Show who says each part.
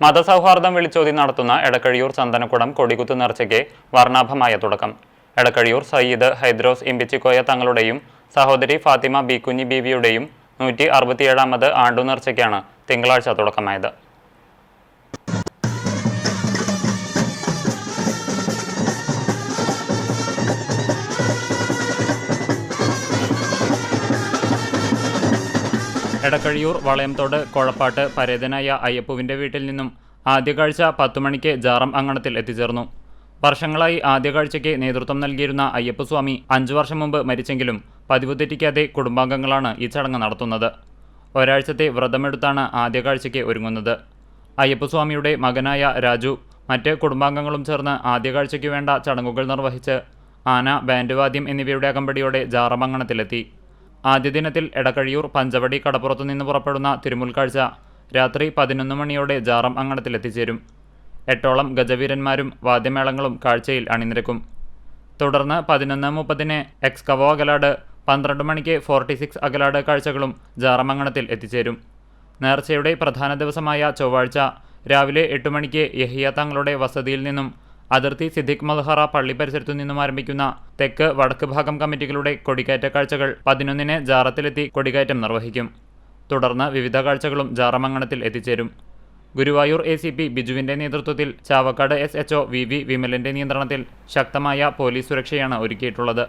Speaker 1: മതസൗഹാർദ്ദം വിളിച്ചോതി നടത്തുന്ന എടക്കഴിയൂർ ചന്ദനക്കുടം കൊടികുത്ത് നേർച്ചയ്ക്ക് വർണാഭമായ തുടക്കം. എടക്കഴിയൂർ സയ്യിദ് ഹൈദ്രോസ് ഇമ്പിച്ചിക്കോയ തങ്ങളുടെയും സഹോദരി ഫാത്തിമ ബി കുഞ്ഞി ബീവിയുടെയും നൂറ്റി അറുപത്തിയേഴാമത് ആണ്ടു നേർച്ചയ്ക്കാണ് തിങ്കളാഴ്ച തുടക്കമായത്. എടക്കഴിയൂർ വളയംതോട് കൊഴപ്പാട്ട് പരേതനായ അയ്യപ്പുവിന്റെ വീട്ടിൽ നിന്നും ആദ്യകാഴ്ച കാഴ്ച പത്തു മണിക്ക് ജാറം അങ്കണത്തിൽ എത്തിച്ചേർന്നു. വർഷങ്ങളായി ആദ്യകാഴ്ചയ്ക്ക് നേതൃത്വം നൽകിയിരുന്ന അയ്യപ്പസ്വാമി അഞ്ചു വർഷം മുമ്പ് മരിച്ചെങ്കിലും പതിവ് തെറ്റിക്കാതെ കുടുംബാംഗങ്ങളാണ് ഈ ചടങ്ങ് നടത്തുന്നത്. ഒരാഴ്ചത്തെ വ്രതമെടുത്താണ് ആദ്യകാഴ്ചയ്ക്ക് ഒരുങ്ങുന്നത്. അയ്യപ്പസ്വാമിയുടെ മകനായ രാജു മറ്റ് കുടുംബാംഗങ്ങളും ചേർന്ന് ആദ്യകാഴ്ചയ്ക്ക് വേണ്ട ചടങ്ങുകൾ നിർവഹിച്ച് ആന ബാൻഡ് വാദ്യം എന്നിവയുടെ അകമ്പടിയോടെ ജാറമംഗണത്തിലെത്തി ആദ്യ ദിനത്തിൽ എടക്കഴിയൂർ പഞ്ചവടി കടപ്പുറത്തു നിന്ന് പുറപ്പെടുന്ന തിരുമുൽക്കാഴ്ച. രാത്രി പതിനൊന്ന് മണിയോടെ ജാറം അങ്കണത്തിലെത്തിച്ചേരും എട്ടോളം ഗജവീരന്മാരും വാദ്യമേളങ്ങളും കാഴ്ചയിൽ അണിനിരക്കും. തുടർന്ന് പതിനൊന്ന് മുപ്പതിന് എക്സ്കവോ അകലാട് പന്ത്രണ്ട് മണിക്ക് ഫോർട്ടി സിക്സ് അകലാട് കാഴ്ചകളും ജാറമംഗണത്തിൽ എത്തിച്ചേരും. നേർച്ചയുടെ പ്രധാന ദിവസമായ ചൊവ്വാഴ്ച രാവിലെ എട്ട് മണിക്ക് യഹിയ തങ്ങളുടെ വസതിയിൽ നിന്നും അതിർത്തി സിദ്ദിഖ് മൽഹറ പള്ളി പരിസരത്തു നിന്നും ആരംഭിക്കുന്ന തെക്ക് വടക്ക് ഭാഗം കമ്മിറ്റികളുടെ കൊടിക്കയറ്റ കാഴ്ചകൾ പതിനൊന്നിന് ജാറത്തിലെത്തി കൊടികയറ്റം നിർവഹിക്കും. തുടർന്ന് വിവിധ കാഴ്ചകളും ജാറമംഗണത്തിൽ എത്തിച്ചേരും. ഗുരുവായൂർ എ സി പി ബിജുവിന്റെ നേതൃത്വത്തിൽ Chavakkad S H O V V വിമലിന്റെ നിയന്ത്രണത്തിൽ ശക്തമായ പോലീസ് സുരക്ഷയാണ് ഒരുക്കിയിട്ടുള്ളത്.